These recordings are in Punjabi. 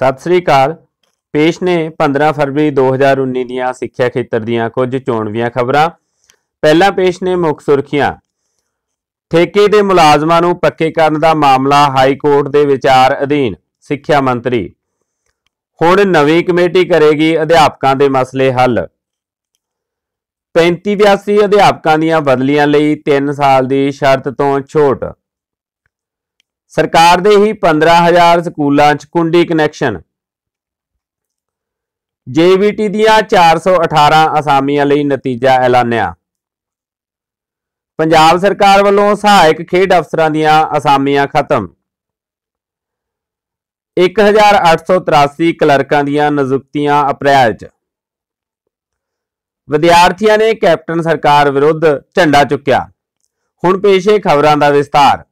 ਸਤਿ ਸ੍ਰੀ ਅਕਾਲ। ਪੇਸ਼ ਨੇ 15 ਫਰਵਰੀ 2019 ਦੀਆਂ ਸਿੱਖਿਆ ਖੇਤਰ ਦੀਆਂ ਕੁਝ ਚੋਣਵੀਆਂ ਖਬਰਾਂ। ਪਹਿਲਾਂ ਪੇਸ਼ ਨੇ ਮੁੱਖ ਸੁਰਖੀਆਂ। ਠੇਕੇ ਦੇ ਮੁਲਾਜ਼ਮਾਂ ਨੂੰ ਪੱਕੇ ਕਰਨ ਦਾ ਮਾਮਲਾ ਹਾਈ ਕੋਰਟ ਦੇ ਵਿਚਾਰ ਅਧੀਨ, ਸਿੱਖਿਆ ਮੰਤਰੀ। ਹੁਣ ਨਵੀਂ ਕਮੇਟੀ ਕਰੇਗੀ ਅਧਿਆਪਕਾਂ ਦੇ ਮਸਲੇ ਹੱਲ। 35 82 ਅਧਿਆਪਕਾਂ ਦੀਆਂ ਬਦਲੀਆਂ ਲਈ 3 ਸਾਲ ਦੀ ਸ਼ਰਤ ਤੋਂ ਛੋਟ। ਸਰਕਾਰ ਦੇ ਹੀ 15000 ਸਕੂਲਾਂ 'ਚ ਕੁੰਡੀ ਕਨੈਕਸ਼ਨ। ਜੇਬੀਟੀ ਦੀਆਂ 418 ਅਸਾਮੀਆਂ ਲਈ ਨਤੀਜਾ ਐਲਾਨਿਆ। ਪੰਜਾਬ ਸਰਕਾਰ ਵੱਲੋਂ ਸਹਾਇਕ ਖੇਡ ਅਫਸਰਾਂ ਦੀਆਂ ਅਸਾਮੀਆਂ ਖਤਮ। 1883 ਕਲਰਕਾਂ ਦੀਆਂ ਨਿਯੁਕਤੀਆਂ ਅਪ੍ਰੈਲ 'ਚ। ਵਿਦਿਆਰਥੀਆਂ ਨੇ ਕੈਪਟਨ ਸਰਕਾਰ ਵਿਰੁੱਧ ਝੰਡਾ ਚੁੱਕਿਆ। ਹੁਣ ਪੇਸ਼ੇ ਖਬਰਾਂ ਦਾ ਵਿਸਤਾਰ।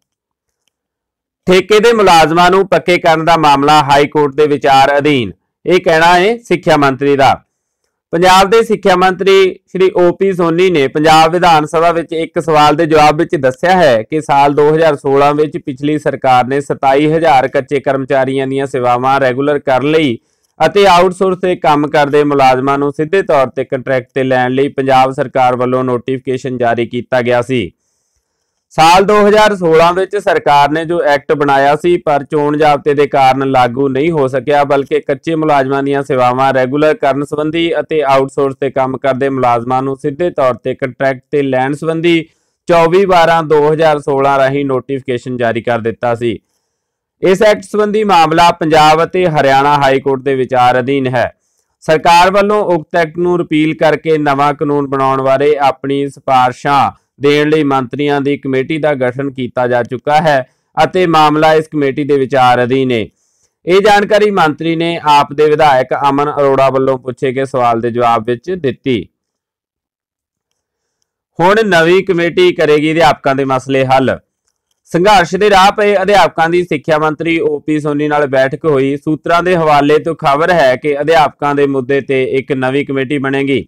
ਠੇਕੇ ਦੇ ਮੁਲਾਜ਼ਮਾਂ ਨੂੰ ਪੱਕੇ ਕਰਨ ਦਾ ਮਾਮਲਾ ਹਾਈ ਕੋਰਟ ਦੇ ਵਿਚਾਰ ਅਧੀਨ। ਇਹ ਕਹਿਣਾ ਹੈ ਸਿੱਖਿਆ ਮੰਤਰੀ ਦਾ। ਪੰਜਾਬ ਦੇ ਸਿੱਖਿਆ ਮੰਤਰੀ ਸ਼੍ਰੀ ਓਪੀ ਸੋਨੀ ਨੇ ਪੰਜਾਬ ਵਿਧਾਨ ਸਭਾ ਵਿੱਚ ਇੱਕ ਸਵਾਲ ਦੇ ਜਵਾਬ ਵਿੱਚ ਦੱਸਿਆ ਹੈ ਕਿ ਸਾਲ 2016 ਵਿੱਚ ਪਿਛਲੀ ਸਰਕਾਰ ਨੇ 27000 ਕੱਚੇ ਕਰਮਚਾਰੀਆਂ ਦੀਆਂ ਸੇਵਾਵਾਂ ਰੈਗੂਲਰ ਕਰਨ ਲਈ ਅਤੇ ਆਊਟਸੋਰਸ ਤੇ ਕੰਮ ਕਰਦੇ ਮੁਲਾਜ਼ਮਾਂ ਨੂੰ ਸਿੱਧੇ ਤੌਰ ਤੇ ਕੰਟਰੈਕਟ ਤੇ ਲੈਣ ਲਈ ਪੰਜਾਬ ਸਰਕਾਰ ਵੱਲੋਂ ਨੋਟੀਫਿਕੇਸ਼ਨ ਜਾਰੀ ਕੀਤਾ ਗਿਆ ਸੀ। ਸਾਲ 2016 ਵਿੱਚ ਸਰਕਾਰ ਨੇ ਜੋ ਐਕਟ ਬਣਾਇਆ ਸੀ, ਪਰ ਚੋਣ ਜਾਬਤੇ ਦੇ ਕਾਰਨ ਲਾਗੂ ਨਹੀਂ ਹੋ ਸਕਿਆ, ਬਲਕਿ ਕੱਚੇ ਮੁਲਾਜ਼ਮਾਂ ਦੀਆਂ ਸੇਵਾਵਾਂ ਰੈਗੂਲਰ ਕਰਨ ਸੰਬੰਧੀ ਅਤੇ ਆਊਟਸੋਰਸ ਤੇ ਕੰਮ ਕਰਦੇ ਮੁਲਾਜ਼ਮਾਂ ਨੂੰ ਸਿੱਧੇ ਤੌਰ ਤੇ ਕੰਟਰੈਕਟ ਤੇ ਲੈਣ ਸੰਬੰਧੀ 24/12/2016 ਰਾਹੀਂ ਨੋਟੀਫਿਕੇਸ਼ਨ ਜਾਰੀ ਕਰ ਦਿੱਤਾ ਸੀ। ਇਸ ਐਕਟ ਸੰਬੰਧੀ ਮਾਮਲਾ ਪੰਜਾਬ ਅਤੇ ਹਰਿਆਣਾ ਹਾਈ ਕੋਰਟ ਦੇ ਵਿਚਾਰ ਅਧੀਨ ਹੈ। ਸਰਕਾਰ ਵੱਲੋਂ ਉਕਤ ਐਕਟ ਨੂੰ ਰਿਪੀਲ ਕਰਕੇ ਨਵਾਂ ਕਾਨੂੰਨ ਬਣਾਉਣ ਬਾਰੇ ਆਪਣੀ ਸਿਫਾਰਸ਼ਾਂ ਦੇਣ ਲਈ ਮੰਤਰੀਆਂ ਦੀ ਕਮੇਟੀ ਦਾ ਗਠਨ ਕੀਤਾ ਜਾ ਚੁੱਕਾ ਹੈ ਅਤੇ ਮਾਮਲਾ ਇਸ ਕਮੇਟੀ ਦੇ ਵਿਚਾਰ ਅਧੀਨ ਹੈ ਇਹ ਜਾਣਕਾਰੀ ਮੰਤਰੀ ਨੇ ਆਪ ਦੇ ਵਿਧਾਇਕ ਅਮਨ ਅਰੋੜਾ ਵੱਲੋਂ ਪੁੱਛੇ ਗਏ ਸਵਾਲ ਦੇ ਜਵਾਬ ਵਿੱਚ ਦਿੱਤੀ। ਹੁਣ ਨਵੀਂ ਕਮੇਟੀ ਕਰੇਗੀ ਅਧਿਆਪਕਾਂ ਦੇ ਮਸਲੇ ਹੱਲ। ਸੰਘਰਸ਼ ਦੇ ਰਾਹ ਪਏ ਅਧਿਆਪਕਾਂ ਦੀ ਸਿੱਖਿਆ ਮੰਤਰੀ ਓਪੀ ਸੋਨੀ ਨਾਲ ਬੈਠਕ ਹੋਈ। ਸੂਤਰਾਂ ਦੇ ਹਵਾਲੇ ਤੋਂ ਖਬਰ ਹੈ ਕਿ ਅਧਿਆਪਕਾਂ ਦੇ ਮੁੱਦੇ ਤੇ ਇੱਕ ਨਵੀਂ ਕਮੇਟੀ ਬਣੇਗੀ।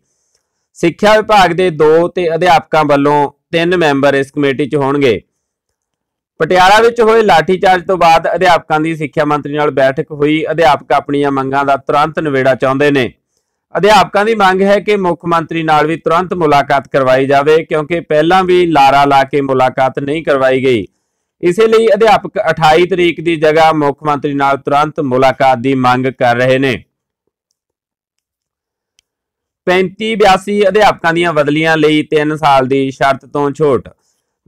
ਸਿੱਖਿਆ ਵਿਭਾਗ ਦੇ ਦੋ ਤੇ ਅਧਿਆਪਕਾਂ ਵੱਲੋਂ ਤਿੰਨ ਮੈਂਬਰ ਇਸ ਕਮੇਟੀ 'ਚ ਹੋਣਗੇ। ਪਟਿਆਲਾ ਵਿੱਚ ਹੋਏ ਲਾਠੀਚਾਰਜ ਤੋਂ ਬਾਅਦ ਅਧਿਆਪਕਾਂ ਦੀ ਸਿੱਖਿਆ ਮੰਤਰੀ ਨਾਲ ਬੈਠਕ ਹੋਈ। ਅਧਿਆਪਕ ਆਪਣੀਆਂ ਮੰਗਾਂ ਦਾ ਤੁਰੰਤ ਨਿਵੇੜਾ ਚਾਹੁੰਦੇ ਨੇ। ਅਧਿਆਪਕਾਂ ਦੀ ਮੰਗ ਹੈ ਕਿ ਮੁੱਖ ਮੰਤਰੀ ਨਾਲ ਵੀ ਤੁਰੰਤ ਮੁਲਾਕਾਤ ਕਰਵਾਈ ਜਾਵੇ, ਕਿਉਂਕਿ ਪਹਿਲਾਂ ਵੀ ਲਾਰਾ ਲਾ ਕੇ ਮੁਲਾਕਾਤ ਨਹੀਂ ਕਰਵਾਈ ਗਈ। ਇਸੇ ਲਈ ਅਧਿਆਪਕ 28 ਤਰੀਕ ਦੀ ਜਗ੍ਹਾ ਮੁੱਖ ਮੰਤਰੀ ਨਾਲ ਤੁਰੰਤ ਮੁਲਾਕਾਤ ਦੀ ਮੰਗ ਕਰ ਰਹੇ ਨੇ। 35 82 ਅਧਿਆਪਕਾਂ ਦੀਆਂ ਬਦਲੀਆਂ ਲਈ 3 ਸਾਲ ਦੀ ਸ਼ਰਤ ਤੋਂ ਛੋਟ।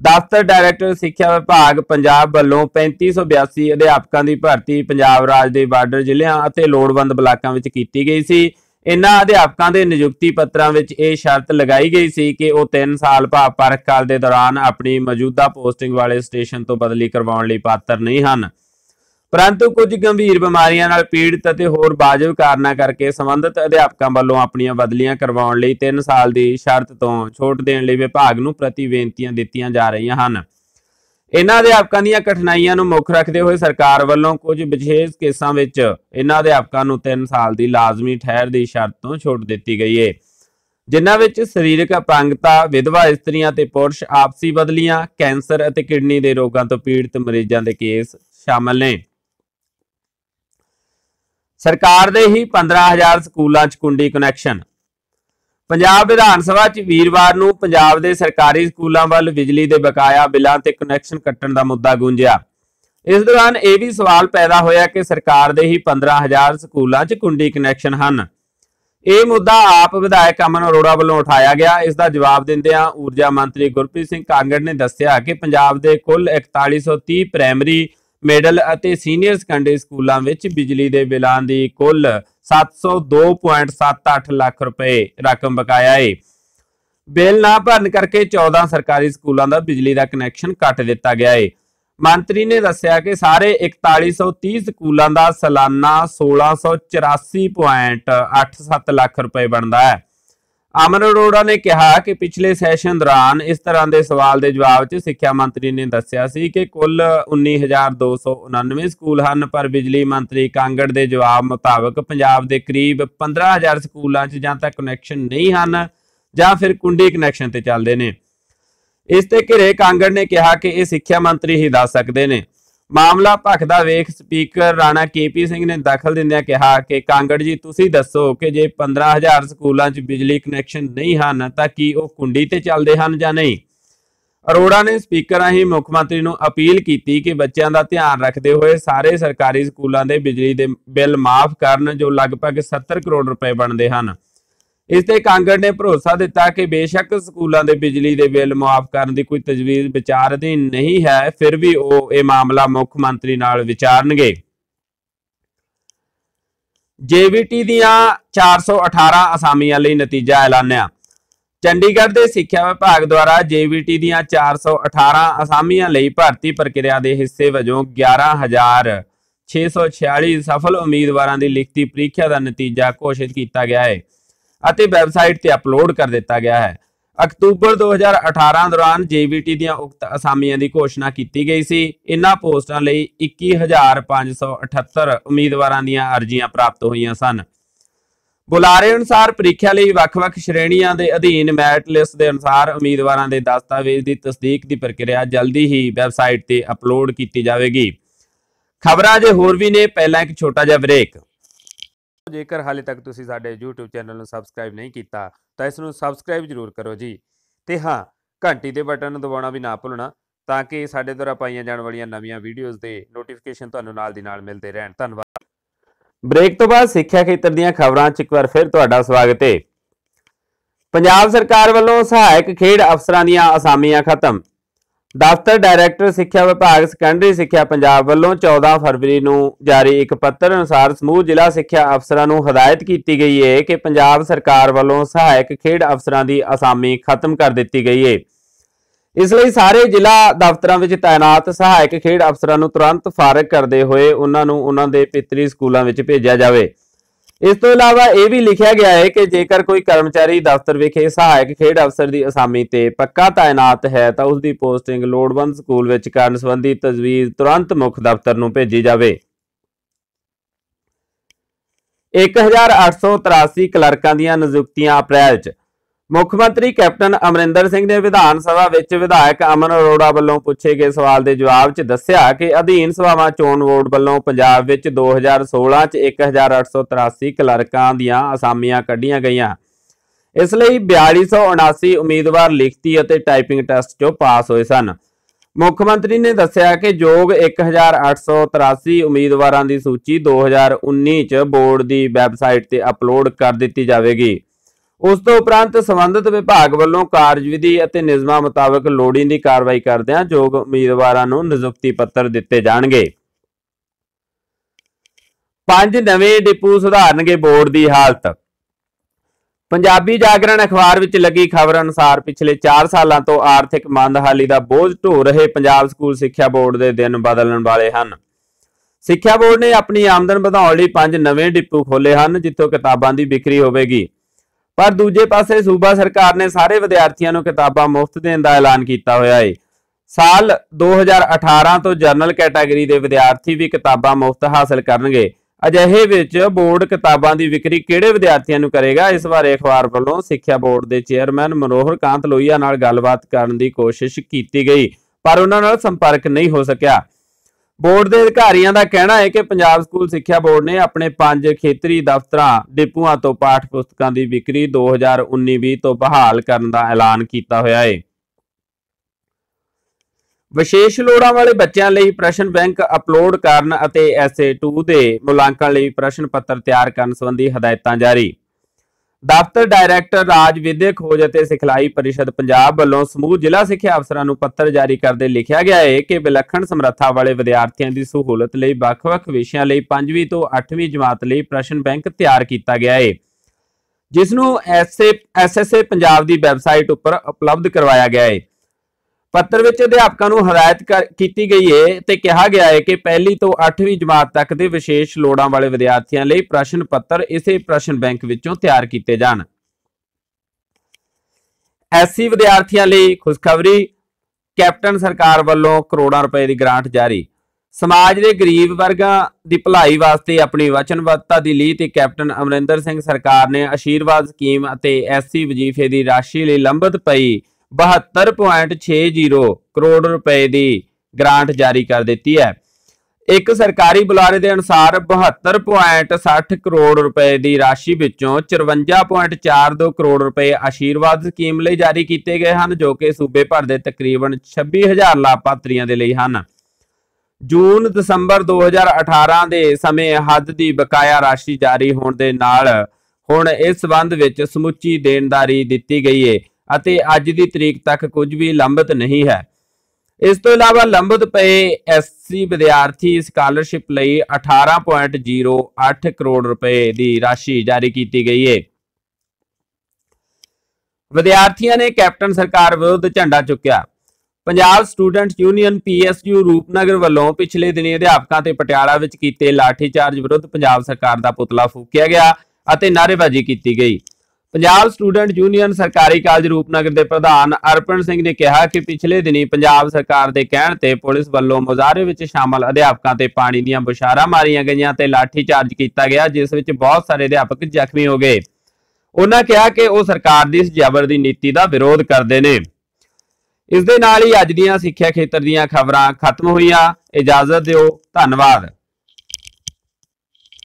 ਦਫ਼ਤਰ ਡਾਇਰੈਕਟਰ ਸਿੱਖਿਆ ਵਿਭਾਗ ਪੰਜਾਬ ਵੱਲੋਂ 3582 ਅਧਿਆਪਕਾਂ ਦੀ ਭਰਤੀ ਪੰਜਾਬ ਰਾਜ ਦੇ ਬਾਰਡਰ ਜ਼ਿਲ੍ਹਿਆਂ ਅਤੇ ਲੋੜਵੰਦ ਬਲਾਕਾਂ ਵਿੱਚ ਕੀਤੀ ਗਈ ਸੀ। ਇਨ੍ਹਾਂ ਅਧਿਆਪਕਾਂ ਦੇ ਨਿਯੁਕਤੀ ਪੱਤਰਾਂ ਵਿੱਚ ਇਹ ਸ਼ਰਤ ਲਗਾਈ ਗਈ ਸੀ ਕਿ ਉਹ 3 ਸਾਲ ਭਾਵ ਪਰਖ ਕਾਲ ਦੇ ਦੌਰਾਨ ਆਪਣੀ ਮੌਜੂਦਾ ਪੋਸਟਿੰਗ ਵਾਲੇ ਸਟੇਸ਼ਨ ਤੋਂ ਬਦਲੀ ਕਰਵਾਉਣ ਲਈ ਪਾਤਰ ਨਹੀਂ ਹਨ। ਪਰੰਤੂ ਕੁਝ ਗੰਭੀਰ ਬਿਮਾਰੀਆਂ ਨਾਲ ਪੀੜਤ ਅਤੇ ਹੋਰ ਵਾਜਬ ਕਾਰਨਾਂ ਕਰਕੇ ਸੰਬੰਧਿਤ ਅਧਿਆਪਕਾਂ ਵੱਲੋਂ ਆਪਣੀਆਂ ਬਦਲੀਆਂ ਕਰਵਾਉਣ ਲਈ 3 ਸਾਲ ਦੀ ਸ਼ਰਤ ਤੋਂ ਛੋਟ ਦੇਣ ਲਈ ਵਿਭਾਗ ਨੂੰ ਪ੍ਰਤੀ ਬੇਨਤੀਆਂ ਦਿੱਤੀਆਂ ਜਾ ਰਹੀਆਂ ਹਨ। ਇਹਨਾਂ ਅਧਿਆਪਕਾਂ ਦੀਆਂ ਕਠਿਨਾਈਆਂ ਨੂੰ ਮੁੱਖ ਰੱਖਦੇ ਹੋਏ ਸਰਕਾਰ ਵੱਲੋਂ ਕੁਝ ਵਿਸ਼ੇਸ਼ ਕੇਸਾਂ ਵਿੱਚ ਇਹਨਾਂ ਅਧਿਆਪਕਾਂ ਨੂੰ 3 ਸਾਲ ਦੀ ਲਾਜ਼ਮੀ ਠਹਿਰ ਦੀ ਸ਼ਰਤ ਤੋਂ ਛੋਟ ਦਿੱਤੀ ਗਈ ਹੈ ਜਿਨ੍ਹਾਂ ਵਿੱਚ ਸਰੀਰਕ ਅਪੰਗਤਾ, ਵਿਧਵਾ ਇਸਤਰੀਆਂ ਤੇ ਪੁਰਸ਼ ਆਪਸੀ ਬਦਲੀਆਂ, ਕੈਂਸਰ ਅਤੇ ਕਿਡਨੀ ਦੇ ਰੋਗਾਂ ਤੋਂ ਪੀੜਤ ਮਰੀਜ਼ਾਂ ਦੇ ਕੇਸ ਸ਼ਾਮਲ ਨੇ। ਸਰਕਾਰ ਦੇ ਹੀ 15000 ਸਕੂਲਾਂ 'ਚ ਕੁੰਡੀ ਕਨੈਕਸ਼ਨ ਪੰਜਾਬ ਵਿਧਾਨ ਸਭਾ 'ਚ ਵੀਰਵਾਰ ਨੂੰ ਪੰਜਾਬ ਦੇ ਸਰਕਾਰੀ ਸਕੂਲਾਂ ਵੱਲ ਬਿਜਲੀ ਦੇ ਬਕਾਇਆ ਬਿੱਲਾਂ ਤੇ ਕਨੈਕਸ਼ਨ ਕੱਟਣ ਦਾ ਮੁੱਦਾ ਗੂੰਜਿਆ। ਇਸ ਦੌਰਾਨ ਇਹ ਵੀ ਸਵਾਲ ਪੈਦਾ ਹੋਇਆ ਕਿ ਸਰਕਾਰ ਦੇ ਹੀ 15000 ਸਕੂਲਾਂ 'ਚ ਕੁੰਡੀ ਕਨੈਕਸ਼ਨ ਹਨ। ਇਹ ਮੁੱਦਾ ਆਪ ਵਿਧਾਇਕ ਅਮਨ ਅਰੋੜਾ ਵੱਲੋਂ ਉਠਾਇਆ ਗਿਆ। ਇਸ ਦਾ ਜਵਾਬ ਦਿੰਦਿਆਂ ਊਰਜਾ ਮੰਤਰੀ ਗੁਰਪ੍ਰੀਤ ਸਿੰਘ ਕਾਂਗੜ ਨੇ ਦੱਸਿਆ ਕਿ ਪੰਜਾਬ ਦੇ ਕੁੱਲ 4130 ਪ੍ਰਾਇਮਰੀ ਮਿਡਲ ਅਤੇ ਸੀਨੀਅਰ ਸੈਕੰਡਰੀ ਸਕੂਲਾਂ ਵਿੱਚ ਬਿਜਲੀ ਦੇ ਬਿੱਲਾਂ ਦੀ ਕੁੱਲ 702.78 ਲੱਖ ਰੁਪਏ ਰਕਮ ਬਕਾਇਆ ਹੈ ਬਿੱਲ ਨਾ ਭਰਨ ਕਰਕੇ 14 ਸਰਕਾਰੀ ਸਕੂਲਾਂ ਦਾ ਬਿਜਲੀ ਦਾ ਕਨੈਕਸ਼ਨ ਕੱਟ ਦਿੱਤਾ ਗਿਆ ਹੈ ਮੰਤਰੀ ਨੇ ਦੱਸਿਆ ਕਿ ਸਾਰੇ 4130 ਸਕੂਲਾਂ ਦਾ ਸਾਲਾਨਾ 1684.87 ਲੱਖ ਰੁਪਏ ਬਣਦਾ ਹੈ। ਅਮਨ ਅਰੋੜਾ ਨੇ ਕਿਹਾ ਕਿ ਪਿਛਲੇ ਸੈਸ਼ਨ ਦੌਰਾਨ ਇਸ ਤਰ੍ਹਾਂ ਦੇ ਸਵਾਲ ਦੇ ਜਵਾਬ 'ਚ ਸਿੱਖਿਆ ਮੰਤਰੀ ਨੇ ਦੱਸਿਆ ਸੀ ਕਿ ਕੁੱਲ 19299 ਸਕੂਲ ਹਨ, ਪਰ ਬਿਜਲੀ ਮੰਤਰੀ ਕਾਂਗੜ ਦੇ ਜਵਾਬ ਮੁਤਾਬਕ ਪੰਜਾਬ ਦੇ ਕਰੀਬ 15000 ਸਕੂਲਾਂ 'ਚ ਜਾਂ ਤਾਂ ਕਨੈਕਸ਼ਨ ਨਹੀਂ ਹਨ ਜਾਂ ਫਿਰ ਕੁੰਡੀ ਕਨੈਕਸ਼ਨ ਤੇ ਚੱਲਦੇ ਨੇ। ਇਸ ਤੇ ਘਿਰੇ ਕਾਂਗੜ ਨੇ ਕਿਹਾ ਕਿ ਇਹ ਸਿੱਖਿਆ ਮੰਤਰੀ ਹੀ ਦੱਸ ਸਕਦੇ ਨੇ। ਮਾਮਲਾ ਭਖਦਾ ਵੇਖ ਸਪੀਕਰ ਰਾਣਾ ਕੇਪੀ ਸਿੰਘ ਨੇ ਦਖਲ ਦਿੰਦਿਆਂ ਕਿਹਾ ਕਿ ਕਾਂਗੜ ਜੀ, ਤੁਸੀਂ ਦੱਸੋ ਕਿ ਜੇ 15000 ਸਕੂਲਾਂ 'ਚ ਬਿਜਲੀ ਕਨੈਕਸ਼ਨ ਨਹੀਂ ਹਨ, ਤਾਂ ਕੀ ਉਹ ਕੁੰਡੀ ਤੇ ਚੱਲਦੇ ਹਨ ਜਾਂ ਨਹੀਂ? ਅਰੋੜਾ ਨੇ ਸਪੀਕਰ ਰਾਹੀਂ ਮੁੱਖ ਮੰਤਰੀ ਨੂੰ ਅਪੀਲ ਕੀਤੀ ਕਿ ਬੱਚਿਆਂ ਦਾ ਧਿਆਨ ਰੱਖਦੇ ਹੋਏ ਸਾਰੇ ਸਰਕਾਰੀ ਸਕੂਲਾਂ ਦੇ ਬਿਜਲੀ ਦੇ ਬਿੱਲ ਮਾਫ ਕਰਨ ਜੋ ਲਗਭਗ 70 ਕਰੋੜ ਰੁਪਏ ਬਣਦੇ ਹਨ। ਇਸ ਤੇ ਕਾਂਗੜ ਨੇ ਭਰੋਸਾ ਦਿੱਤਾ ਕਿ ਬੇਸ਼ੱਕ ਸਕੂਲਾਂ ਦੇ ਬਿਜਲੀ ਦੇ ਬਿੱਲ ਮਾਫ ਕਰਨ ਦੀ ਕੋਈ ਤਜਵੀਜ਼ ਵਿਚਾਰ ਅਧੀਨ ਨਹੀਂ ਹੈ, ਫਿਰ ਵੀ ਉਹ ਇਹ ਮਾਮਲਾ ਮੁੱਖ ਮੰਤਰੀ ਨਾਲ ਵਿਚਾਰਨਗੇ। ਜੇਵੀਟੀ ਦੀਆਂ 418 ਅਸਾਮੀਆਂ ਲਈ ਨਤੀਜਾ ਐਲਾਨਿਆ। ਚੰਡੀਗੜ੍ਹ ਦੇ ਸਿੱਖਿਆ ਵਿਭਾਗ ਦੁਆਰਾ ਜੇਵੀਟੀ ਦੀਆਂ 418 ਅਸਾਮੀਆਂ ਲਈ ਭਰਤੀ ਪ੍ਰਕਿਰਿਆ ਦੇ ਹਿੱਸੇ ਵਜੋਂ 11646 ਸਫਲ ਉਮੀਦਵਾਰਾਂ ਦੀ ਲਿਖਤੀ ਪ੍ਰੀਖਿਆ ਦਾ ਨਤੀਜਾ ਘੋਸ਼ਿਤ ਕੀਤਾ ਗਿਆ ਹੈ। ਅਤੇ ਵੈਬਸਾਈਟ ਤੇ ਅਪਲੋਡ ਕਰ ਦਿੱਤਾ ਗਿਆ ਹੈ। ਅਕਤੂਬਰ 2018 ਦੌਰਾਨ ਜੇਵੀਟੀ ਦੀਆਂ ਉਕਤ ਅਸਾਮੀਆਂ ਦੀ ਘੋਸ਼ਣਾ ਕੀਤੀ ਗਈ ਸੀ। ਇਨ੍ਹਾਂ ਪੋਸਟਾਂ ਲਈ 21578 ਉਮੀਦਵਾਰਾਂ ਦੀਆਂ ਅਰਜ਼ੀਆਂ ਪ੍ਰਾਪਤ ਹੋਈਆਂ ਸਨ। ਬੁਲਾਰੇ ਅਨੁਸਾਰ ਪ੍ਰੀਖਿਆ ਲਈ ਵੱਖ-ਵੱਖ ਸ਼੍ਰੇਣੀਆਂ ਦੇ ਅਧੀਨ ਮੈਰਿਟ ਲਿਸਟ ਦੇ ਅਨੁਸਾਰ ਉਮੀਦਵਾਰਾਂ ਦੇ ਦਸਤਾਵੇਜ਼ ਦੀ ਤਸਦੀਕ ਦੀ ਪ੍ਰਕਿਰਿਆ ਜਲਦੀ ਹੀ ਵੈਬਸਾਈਟ ਤੇ ਅਪਲੋਡ ਕੀਤੀ ਜਾਵੇਗੀ। ਖਬਰਾਂ ਜੇ ਹੋਰ ਵੀ ਨੇ, ਪਹਿਲਾਂ ਇੱਕ ਛੋਟਾ ਜਿਹਾ ਬ੍ਰੇਕ। ਜੇਕਰ ਹਾਲੇ ਤੱਕ ਤੁਸੀਂ ਸਾਡੇ YouTube ਚੈਨਲ ਨੂੰ ਸਬਸਕ੍ਰਾਈਬ ਨਹੀਂ ਕੀਤਾ, ਤਾਂ ਇਸ ਨੂੰ ਸਬਸਕ੍ਰਾਈਬ ਜ਼ਰੂਰ ਕਰੋ ਜੀ। ਤੇ ਹਾਂ, ਘੰਟੀ ਦੇ ਬਟਨ ਨੂੰ ਦਬਾਉਣਾ ਵੀ ਨਾ ਭੁੱਲਣਾ, ਤਾਂ ਕਿ ਸਾਡੇ ਦੁਆਰਾ ਪਾਈਆਂ ਜਾਣ ਵਾਲੀਆਂ ਨਵੀਆਂ ਵੀਡੀਓਜ਼ ਦੇ ਨੋਟੀਫਿਕੇਸ਼ਨ ਤੁਹਾਨੂੰ ਨਾਲ ਦੀ ਨਾਲ ਮਿਲਦੇ ਰਹਿਣ। ਧੰਨਵਾਦ। ਬ੍ਰੇਕ ਤੋਂ ਬਾਅਦ ਸਿੱਖਿਆ ਖੇਤਰ ਦੀਆਂ ਖਬਰਾਂ 'ਚ ਇੱਕ ਵਾਰ ਫਿਰ ਤੁਹਾਡਾ ਸਵਾਗਤ ਹੈ ਪੰਜਾਬ ਸਰਕਾਰ ਵੱਲੋਂ ਸਹਾਇਕ ਖੇਡ ਅਫਸਰਾਂ ਦੀਆਂ ਅਸਾਮੀਆਂ ਖਤਮ। ਦਫ਼ਤਰ ਡਾਇਰੈਕਟਰ ਸਿੱਖਿਆ ਵਿਭਾਗ ਸੈਕੰਡਰੀ ਸਿੱਖਿਆ ਪੰਜਾਬ ਵੱਲੋਂ 14 ਫਰਵਰੀ ਨੂੰ ਜਾਰੀ ਇੱਕ ਪੱਤਰ ਅਨੁਸਾਰ ਸਮੂਹ ਜ਼ਿਲ੍ਹਾ ਸਿੱਖਿਆ ਅਫਸਰਾਂ ਨੂੰ ਹਦਾਇਤ ਕੀਤੀ ਗਈ ਹੈ ਕਿ ਪੰਜਾਬ ਸਰਕਾਰ ਵੱਲੋਂ ਸਹਾਇਕ ਖੇਡ ਅਫਸਰਾਂ ਦੀ ਅਸਾਮੀ ਖਤਮ ਕਰ ਦਿੱਤੀ ਗਈ ਹੈ ਇਸ ਲਈ ਸਾਰੇ ਜ਼ਿਲ੍ਹਾ ਦਫ਼ਤਰਾਂ ਵਿੱਚ ਤਾਇਨਾਤ ਸਹਾਇਕ ਖੇਡ ਅਫਸਰਾਂ ਨੂੰ ਤੁਰੰਤ ਫਾਰਗ ਕਰਦੇ ਹੋਏ ਉਹਨਾਂ ਨੂੰ ਉਹਨਾਂ ਦੇ ਪਿਤਰੀ ਸਕੂਲਾਂ ਵਿੱਚ ਭੇਜਿਆ ਜਾਵੇ। ਇਸ ਤੋਂ ਇਲਾਵਾ ਇਹ ਵੀ ਲਿਖਿਆ ਗਿਆ ਹੈ ਕਿ ਜੇਕਰ ਕੋਈ ਕਰਮਚਾਰੀ ਦਫ਼ਤਰ ਵਿਖੇ ਸਹਾਇਕ ਖੇਡ ਅਫਸਰ ਦੀ ਅਸਾਮੀ ਤੇ ਪੱਕਾ ਤਾਇਨਾਤ ਹੈ, ਤਾਂ ਉਸ ਦੀ ਪੋਸਟਿੰਗ ਲੋੜਵੰਦ ਸਕੂਲ ਵਿੱਚ ਕਰਨ ਸੰਬੰਧੀ ਤਜਵੀਜ਼ ਤੁਰੰਤ ਮੁੱਖ ਦਫ਼ਤਰ ਨੂੰ ਭੇਜੀ ਜਾਵੇ। 1883 ਕਲਰਕਾਂ ਦੀਆਂ ਨਿਯੁਕਤੀਆਂ ਅਪ੍ਰੈਲ 'ਚ। ਮੁੱਖ ਮੰਤਰੀ ਕੈਪਟਨ ਅਮਰਿੰਦਰ ਸਿੰਘ ਨੇ ਵਿਧਾਨ ਸਭਾ ਵਿੱਚ ਵਿਧਾਇਕ ਅਮਨ ਅਰੋੜਾ ਵੱਲੋਂ ਪੁੱਛੇ ਗਏ ਸਵਾਲ ਦੇ ਜਵਾਬ 'ਚ ਦੱਸਿਆ ਕਿ ਅਧੀਨ ਸਭਾਵਾਂ ਚੋਣ ਬੋਰਡ ਵੱਲੋਂ ਪੰਜਾਬ ਵਿੱਚ 2016 'ਚ 1883 ਕਲਰਕਾਂ ਦੀਆਂ ਅਸਾਮੀਆਂ ਕੱਢੀਆਂ ਗਈਆਂ। ਇਸ ਲਈ 4279 ਉਮੀਦਵਾਰ ਲਿਖਤੀ ਅਤੇ ਟਾਈਪਿੰਗ ਟੈਸਟ 'ਚੋਂ ਪਾਸ ਹੋਏ ਸਨ। ਮੁੱਖ ਮੰਤਰੀ ਨੇ ਦੱਸਿਆ ਕਿ ਯੋਗ 1883 ਉਮੀਦਵਾਰਾਂ ਦੀ ਸੂਚੀ 2019 'ਚ ਬੋਰਡ ਦੀ ਵੈਬਸਾਈਟ ਤੇ ਅਪਲੋਡ ਕਰ ਦਿੱਤੀ ਜਾਵੇਗੀ। ਉਸ ਤੋਂ ਉਪਰੰਤ ਸਬੰਧਤ ਵਿਭਾਗ ਵੱਲੋਂ ਕਾਰਜਵਿਧੀ ਅਤੇ ਨਿਯਮਾਂ ਮੁਤਾਬਕ ਲੋੜੀਂਦੀ ਕਾਰਵਾਈ ਕਰਦਿਆਂ ਯੋਗ ਉਮੀਦਵਾਰਾਂ ਨੂੰ ਨਿਯੁਕਤੀ ਪੱਤਰ ਦਿੱਤੇ ਜਾਣਗੇ। ਪੰਜ ਨਵੇਂ ਡਿਪੂ ਸੁਧਾਰਨਗੇ ਬੋਰਡ ਦੀ ਹਾਲਤ। ਪੰਜਾਬੀ ਜਾਗਰਣ ਅਖਬਾਰ ਵਿੱਚ ਲੱਗੀ ਖਬਰ ਅਨੁਸਾਰ ਪਿਛਲੇ 4 ਸਾਲਾਂ ਤੋਂ ਆਰਥਿਕ ਮੰਦਹਾਲੀ ਦਾ ਬੋਝ ਢੋ ਰਹੇ ਪੰਜਾਬ ਸਕੂਲ ਸਿੱਖਿਆ ਬੋਰਡ ਦੇ ਦਿਨ ਬਦਲਣ ਵਾਲੇ ਹਨ। ਸਿੱਖਿਆ ਬੋਰਡ ਨੇ ਆਪਣੀ ਆਮਦਨ ਵਧਾਉਣ ਲਈ ਪੰਜ ਨਵੇਂ ਡਿਪੂ ਖੋਲੇ ਹਨ, ਜਿੱਥੋਂ ਕਿਤਾਬਾਂ ਦੀ ਵਿਕਰੀ ਹੋਵੇਗੀ। ਪਰ ਦੂਜੇ ਪਾਸੇ ਸੂਬਾ ਸਰਕਾਰ ਨੇ ਸਾਰੇ ਵਿਦਿਆਰਥੀਆਂ ਨੂੰ ਕਿਤਾਬਾਂ ਮੁਫਤ ਦੇਣ ਦਾ ਐਲਾਨ ਕੀਤਾ ਹੋਇਆ ਹੈ ਸਾਲ 2018 ਤੋਂ ਜਰਨਲ ਕੈਟਾਗਰੀ ਦੇ ਵਿਦਿਆਰਥੀ ਵੀ ਕਿਤਾਬਾਂ ਮੁਫਤ ਹਾਸਲ ਕਰਨਗੇ। ਅਜਿਹੇ ਵਿੱਚ ਬੋਰਡ ਕਿਤਾਬਾਂ ਦੀ ਵਿਕਰੀ ਕਿਹੜੇ ਵਿਦਿਆਰਥੀਆਂ ਨੂੰ ਕਰੇਗਾ? ਇਸ ਬਾਰੇ ਅਖਬਾਰ ਵੱਲੋਂ ਸਿੱਖਿਆ ਬੋਰਡ ਦੇ ਚੇਅਰਮੈਨ ਮਨੋਹਰ ਕਾਂਤ ਲੋਹੀਆ ਨਾਲ ਗੱਲਬਾਤ ਕਰਨ ਦੀ ਕੋਸ਼ਿਸ਼ ਕੀਤੀ ਗਈ, ਪਰ ਉਹਨਾਂ ਨਾਲ ਸੰਪਰਕ ਨਹੀਂ ਹੋ ਸਕਿਆ। ਬੋਰਡ ਦੇ ਅਧਿਕਾਰੀਆਂ ਦਾ ਕਹਿਣਾ ਹੈ ਕਿ ਪੰਜਾਬ ਸਕੂਲ ਸਿੱਖਿਆ ਬੋਰਡ ਨੇ ਆਪਣੇ ਪੰਜ ਖੇਤਰੀ ਦਫ਼ਤਰਾਂ, ਡਿਪੂਆਂ ਤੋਂ ਪਾਠ ਪੁਸਤਕਾਂ ਦੀ ਵਿਕਰੀ 2019-20 ਤੋਂ ਬਹਾਲ ਕਰਨ ਦਾ ਐਲਾਨ ਕੀਤਾ ਹੋਇਆ ਹੈ। ਵਿਸ਼ੇਸ਼ ਲੋੜਾਂ ਵਾਲੇ ਬੱਚਿਆਂ ਲਈ ਪ੍ਰਸ਼ਨ ਬੈਂਕ ਅਪਲੋਡ ਕਰਨ ਅਤੇ SA2 ਦੇ ਮੁਲਾਂਕਣ ਲਈ ਪ੍ਰਸ਼ਨ ਪੱਤਰ ਤਿਆਰ ਕਰਨ ਸੰਬੰਧੀ ਹਦਾਇਤਾਂ ਜਾਰੀ। ਦਫ਼ਤਰ ਡਾਇਰੈਕਟਰ ਰਾਜ ਵਿਦਿਅਕ ਖੋਜ ਅਤੇ ਸਿਖਲਾਈ ਪਰਿਸ਼ਦ ਪੰਜਾਬ ਵੱਲੋਂ ਸਮੂਹ ਜ਼ਿਲ੍ਹਾ ਸਿੱਖਿਆ ਅਫਸਰਾਂ ਨੂੰ ਪੱਤਰ ਜਾਰੀ ਕਰਦੇ ਲਿਖਿਆ ਗਿਆ ਹੈ ਕਿ ਵਿਲੱਖਣ ਸਮਰੱਥਾ ਵਾਲੇ ਵਿਦਿਆਰਥੀਆਂ ਦੀ ਸਹੂਲਤ ਲਈ ਵੱਖ-ਵੱਖ ਵਿਸ਼ਿਆਂ ਲਈ 5ਵੀਂ ਤੋਂ 8ਵੀਂ ਜਮਾਤ ਲਈ ਪ੍ਰਸ਼ਨ ਬੈਂਕ ਤਿਆਰ ਕੀਤਾ ਗਿਆ ਹੈ ਜਿਸ ਨੂੰ S A S S A Punjab the website ਉੱਪਰ ਉਪਲਬਧ ਕਰਵਾਇਆ ਗਿਆ ਹੈ ਪੱਤਰ ਵਿੱਚ ਅਧਿਆਪਕਾਂ ਨੂੰ ਹਦਾਇਤ ਕੀਤੀ ਗਈ ਹੈ ਤੇ ਕਿਹਾ ਗਿਆ ਹੈ ਕਿ ਪਹਿਲੀ ਤੋਂ 8ਵੀਂ ਜਮਾਤ ਤੱਕ ਦੇ ਵਿਸ਼ੇਸ਼ ਲੋੜਾਂ ਵਾਲੇ ਵਿਦਿਆਰਥੀਆਂ ਲਈ ਪ੍ਰਸ਼ਨ ਪੱਤਰ ਇਸੇ ਪ੍ਰਸ਼ਨ ਬੈਂਕ ਵਿੱਚੋਂ ਤਿਆਰ ਕੀਤੇ ਜਾਣ। ਐਸਸੀ ਵਿਦਿਆਰਥੀਆਂ ਲਈ ਖੁਸ਼ਖਬਰੀ, ਕੈਪਟਨ ਸਰਕਾਰ ਵੱਲੋਂ ਕਰੋੜਾਂ ਰੁਪਏ ਦੀ ਗ੍ਰਾਂਟ ਜਾਰੀ। ਸਮਾਜ ਦੇ ਗਰੀਬ ਵਰਗਾਂ ਦੀ ਭਲਾਈ ਵਾਸਤੇ ਆਪਣੀ ਵਚਨਬੱਧਤਾ ਦੀ ਲੀਹ ਤੇ ਕੈਪਟਨ ਅਮਰਿੰਦਰ ਸਿੰਘ ਸਰਕਾਰ ਨੇ ਆਸ਼ੀਰਵਾਦ ਸਕੀਮ ਅਤੇ ਐਸਸੀ ਵਜ਼ੀਫੇ ਦੀ ਰਾਸ਼ੀ ਲਈ ਲੰਬਤ ਪਈ 72.60 ਕਰੋੜ ਰੁਪਏ ਦੀ ਗ੍ਰਾਂਟ ਜਾਰੀ ਕਰ ਦਿੱਤੀ ਹੈ। ਇੱਕ ਸਰਕਾਰੀ ਬੁਲਾਰੇ ਦੇ ਅਨੁਸਾਰ 72.60 ਕਰੋੜ ਰੁਪਏ ਦੀ ਰਾਸ਼ੀ ਵਿੱਚੋਂ 54.42 ਕਰੋੜ ਰੁਪਏ ਆਸ਼ੀਰਵਾਦ ਸਕੀਮ ਲਈ ਜਾਰੀ ਕੀਤੇ ਗਏ ਹਨ, ਜੋ ਕਿ ਸੂਬੇ ਭਰ ਦੇ ਤਕਰੀਬਨ 26000 ਲਾਭਪਾਤਰੀਆਂ ਦੇ ਲਈ ਹਨ। ਜੂਨ ਦਸੰਬਰ 2018 ਦੇ ਸਮੇਂ ਹੱਦ ਦੀ ਬਕਾਇਆ ਰਾਸ਼ੀ ਜਾਰੀ ਹੋਣ ਦੇ ਨਾਲ ਹੁਣ ਇਸ ਸਬੰਧ ਵਿੱਚ ਸਮੁੱਚੀ ਦੇਣਦਾਰੀ ਦਿੱਤੀ ਗਈ ਹੈ ਅਤੇ ਅੱਜ ਦੀ ਤਰੀਕ ਤੱਕ ਕੁਝ ਵੀ ਲੰਬਿਤ ਨਹੀਂ ਹੈ। ਇਸ ਤੋਂ ਇਲਾਵਾ ਲੰਬਿਤ ਪਏ ਐਸਸੀ ਵਿਦਿਆਰਥੀ ਸਕਾਲਰਸ਼ਿਪ ਲਈ 18.08 ਕਰੋੜ ਰੁਪਏ ਦੀ ਰਾਸ਼ੀ ਜਾਰੀ ਕੀਤੀ ਗਈ ਹੈ ਵਿਦਿਆਰਥੀਆਂ ਨੇ ਕੈਪਟਨ ਸਰਕਾਰ ਵਿਰੁੱਧ ਝੰਡਾ ਚੁੱਕਿਆ। Punjab student union PSU Rupnagar ਵੱਲੋਂ ਪਿਛਲੇ ਦਿਨੀ ਅਧਿਆਪਕਾਂ ਤੇ ਪਟਿਆਲਾ ਵਿੱਚ ਕੀਤੇ ਲਾਠੀਚਾਰਜ ਵਿਰੁੱਧ ਪੰਜਾਬ ਸਰਕਾਰ ਦਾ ਪੁਤਲਾ ਫੂਕਿਆ ਗਿਆ ਅਤੇ ਨਾਅਰੇਬਾਜ਼ੀ ਕੀਤੀ ਗਈ। ਪੰਜਾਬ ਸਟੂਡੈਂਟ ਯੂਨੀਅਨ ਸਰਕਾਰੀ ਕਾਲਜ ਰੂਪਨਗਰ ਦੇ ਪ੍ਰਧਾਨ ਅਰਪਣ ਸਿੰਘ ਨੇ ਕਿਹਾ ਕਿ ਪਿਛਲੇ ਦਿਨੀ ਪੰਜਾਬ ਸਰਕਾਰ ਦੇ ਕਹਿਣ ਤੇ ਪੁਲਿਸ ਵੱਲੋਂ ਮੁਜ਼ਾਹਰੇ ਵਿੱਚ ਸ਼ਾਮਲ ਅਧਿਆਪਕਾਂ ਤੇ ਪਾਣੀ ਦੀਆਂ ਬੁਸ਼ਾਰਾਂ ਮਾਰੀਆਂ ਗਈਆਂ ਤੇ ਲਾਠੀਚਾਰਜ ਕੀਤਾ ਗਿਆ, ਜਿਸ ਵਿੱਚ ਬਹੁਤ ਸਾਰੇ ਅਧਿਆਪਕ ਜ਼ਖਮੀ ਹੋ ਗਏ। ਉਹਨਾਂ ਕਿਹਾ ਕਿ ਉਹ ਸਰਕਾਰ ਦੀ ਇਸ ਜ਼ਬਰ ਦੀ ਨੀਤੀ ਦਾ ਵਿਰੋਧ ਕਰਦੇ ਨੇ। ਇਸ ਦੇ ਨਾਲ ਹੀ ਅੱਜ ਦੀਆਂ ਸਿੱਖਿਆ ਖੇਤਰ ਦੀਆਂ ਖਬਰਾਂ ਖਤਮ ਹੋਈਆਂ। ਇਜਾਜ਼ਤ ਦਿਓ। ਧੰਨਵਾਦ।